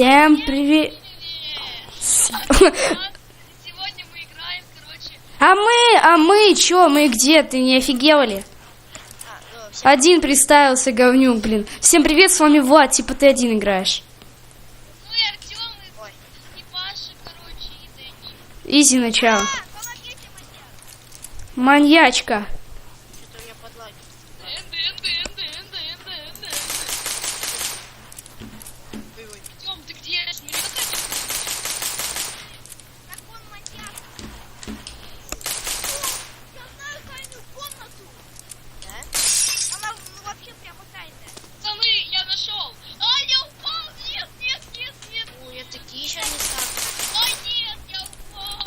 Всем привет. А мы, а мы чё, мы где? Ты не офигел ли? Всем Один представился, говнюк, блин. Всем привет, с вами Влад, типа ты один играешь. Изи мне. Маньячка. что-то у меня подлаги. Дэн, Дэн, Дэн, Дэн, Дэн, Дэн, Дэн. Ой, ой. Артем, ты где? Ну не выходи. Как он маньяк? Я знаю тайную комнату. Да? Она ну, вообще прямо тайная. Пацаны, я нашел. А, я упал. Нет, нет, нет, нет. Ой, я такие еще не знаю. Ой, нет, я упал.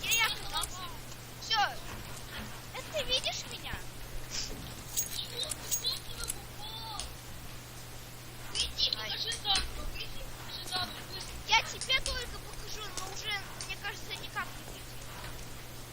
Где я оказался? Все. Это ты видишь меня? Выйди, покажи заново, выйди, покажи заново, быстро. Я тебе только покажу, но уже, мне кажется, никак не выйти.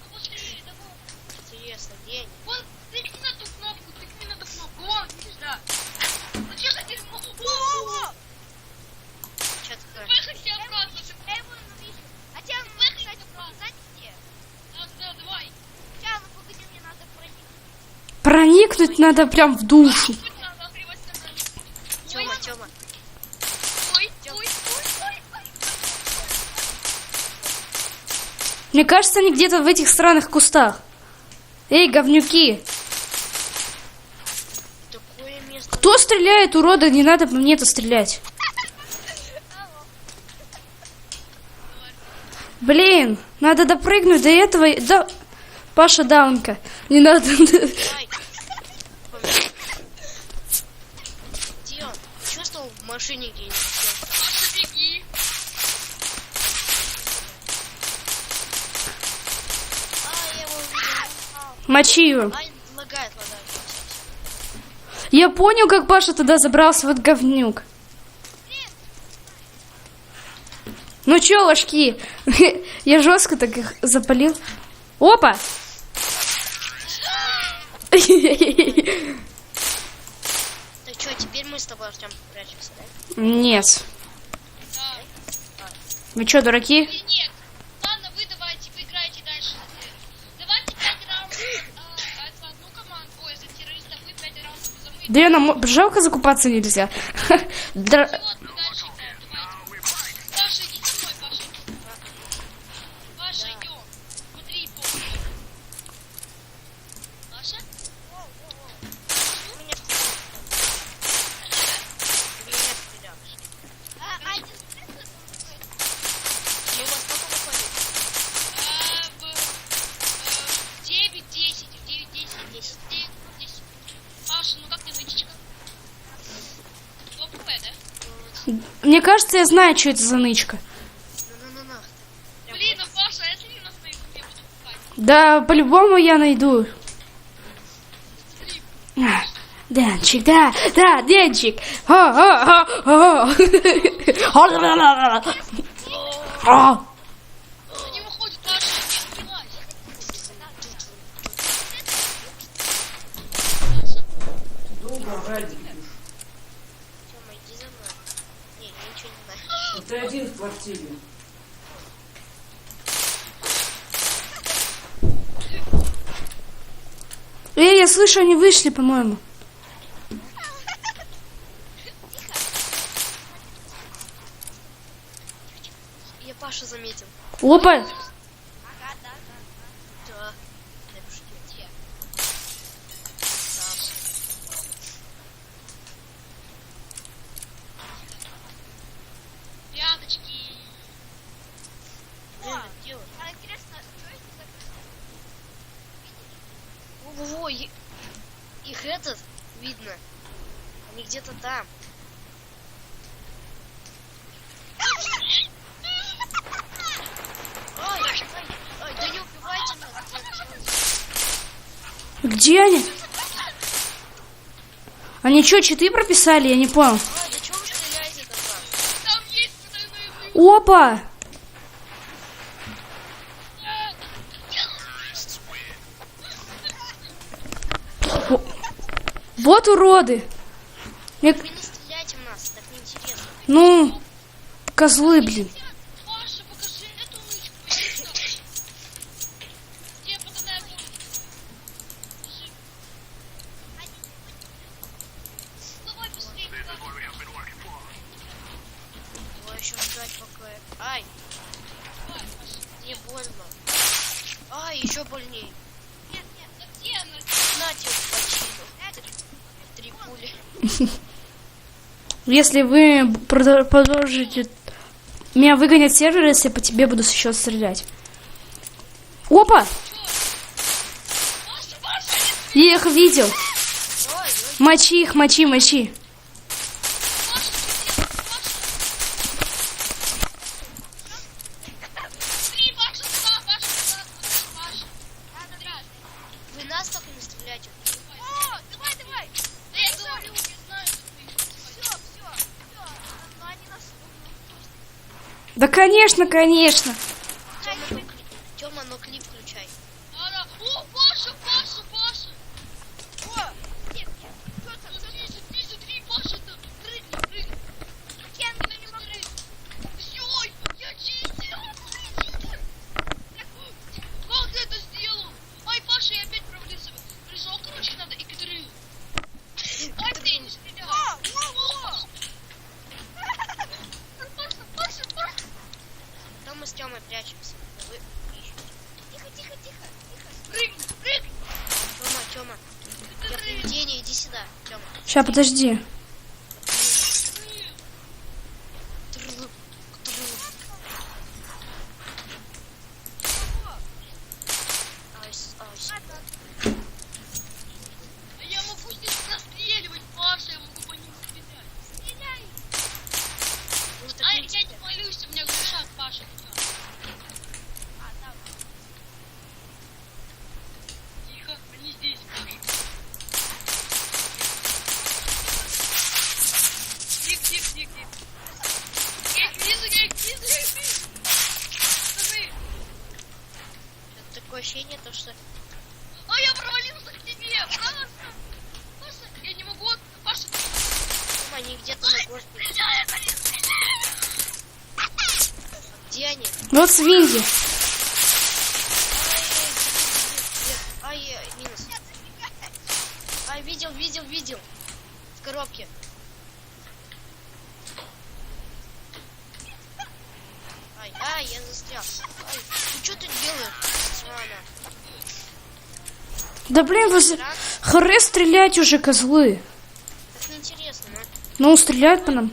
Ну, быстрее, давай. Интересно, день. Вон, тыкни на ту кнопку, тыкни на ту кнопку. Вон, видишь, да. Ну, тихо, дерьмо. О, Что такое? Выходи обратно. Я его навижу. А тебя выходи обратно. Знаете где? Да, да, давай. Сейчас, ну погоди, мне надо проникнуть. Проникнуть надо прям в душу. Тёма, Тёма. Мне кажется, они где-то в этих странных кустах. Эй, говнюки. Кто стреляет, урода? Не надо по мне-то стрелять. Блин, надо допрыгнуть до этого. Да... Паша Даунка. Не надо. Машине где-нибудь? всё. Маша, беги. А, я его увидел. Мочи его. Я понял, как Паша туда забрался, вот говнюк. Ну чё, ложки? Я жестко так их запалил. Опа! Да что, теперь мы с тобой, Артем, прячемся, да? Нет. Вы чё, дураки? Или нет? Ладно, вы давайте, вы играете дальше. Давайте пять раундов а, за одну команду. Ой, за террористов вы пять раундов за мы. Да я нам жалко закупаться нельзя. Дра- Вот, мы дальше играем, давайте. Паша, иди со мной, Паша. Паша, идем. Смотри, по. Паша? Меня Меня стрелял. А, один. И у вас сколько выходит? А, в, э, в 9, 10, в 9, 10, 10, 9, 10. Паша, ну как ты нычечка? Топ П, да? Мне кажется, я знаю, что это за нычка. Блин, а Паша, а если не нас пугать. Да, по-любому я найду. А, Денчик, да, да, Денчик. А, а, а, а. А. Не выходит, Паша, не убивай. Тёма, иди за мной. Не, я ничего не знаю. Ты квартире. Эй, я слышу, они вышли, по-моему. Я Паша заметил. Опа! Да. Дай пошутить. Саша. Пяточки. Блин, где он? А интересно, что это за Во-во-во, и- их этот видно. Они где-то там. Ай, ай, ай, да не убивайте нас. Где они? Они что, читы прописали? Я не понял. Ай, да не стреляйте в нас, так неинтересно. Ну, козлы, блин. Еще больней. Нет, нет, где она? На тебе почину три пули. Если вы продолжите... Меня выгонят сервер, если по тебе буду еще стрелять. Опа! Я их видел. Мочи их, мочи, мочи. Да конечно, конечно. Тёма, но клип включай. О, Паша, Паша, Паша. О, нет, нет, Сейчас, подожди. Тихо, тихо, тихо. Я их вижу, я их вижу, я их вижу. Пацаны. Такое ощущение, то что... А я провалился к тебе, просто. Паша, я не могу... Паша... Там ну, они где-то на горке. Где они? Ну, вот свиньи. Ай, минус. Ай, видел, видел, видел. В коробке. Я застрял. Ай, ну ты что ты делаешь? Да блин, вы хоры стрелять уже, козлы. Это интересно, а? Ну, стреляют по нам.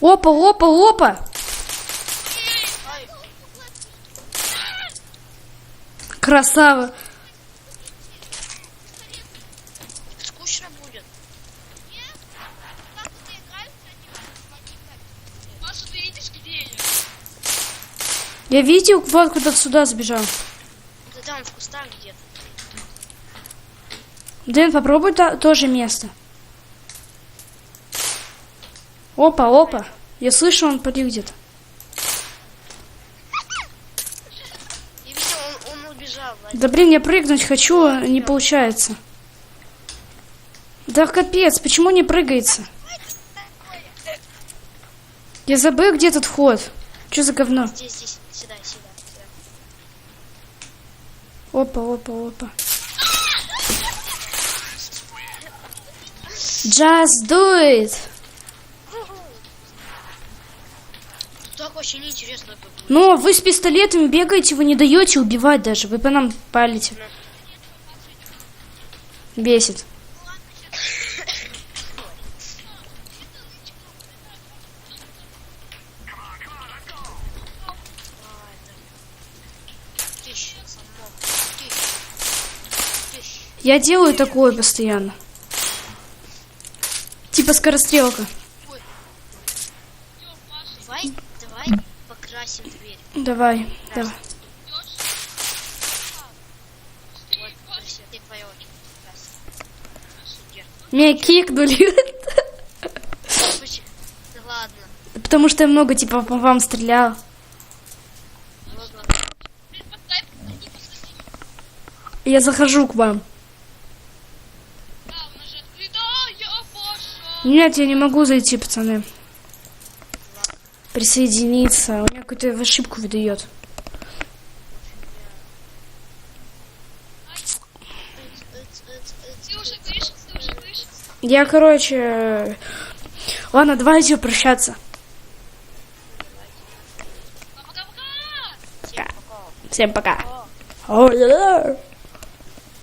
Опа, опа, опа! Красава! Скучно будет. Я видел, вот куда сюда сбежал. Да там в кустах где-то. Дэн, попробуй та, тоже место. Опа, опа. Я слышу, он где-то. Вадик. Да блин, я прыгнуть хочу, а не получается. Да капец, почему не прыгается? Я забыл, где тут вход. Что за говно? Здесь, здесь, сюда, сюда, сюда. Опа, опа, опа. Just do it. Так очень неинтересно это будет. Ну, вы с пистолетами бегаете, вы не даете убивать даже. Вы по нам палите. Бесит. Я делаю такое постоянно. Типа скорострелка. Давай, давай покрасим дверь. Давай, давай. Меня кикнули. Потому что я много типа по вам стрелял. Я захожу к вам. Нет, я не могу зайти, пацаны. Присоединиться. У меня какую-то ошибку выдает. Я, короче... Ладно, давайте прощаться. Пока-пока. Всем пока. Всем пока.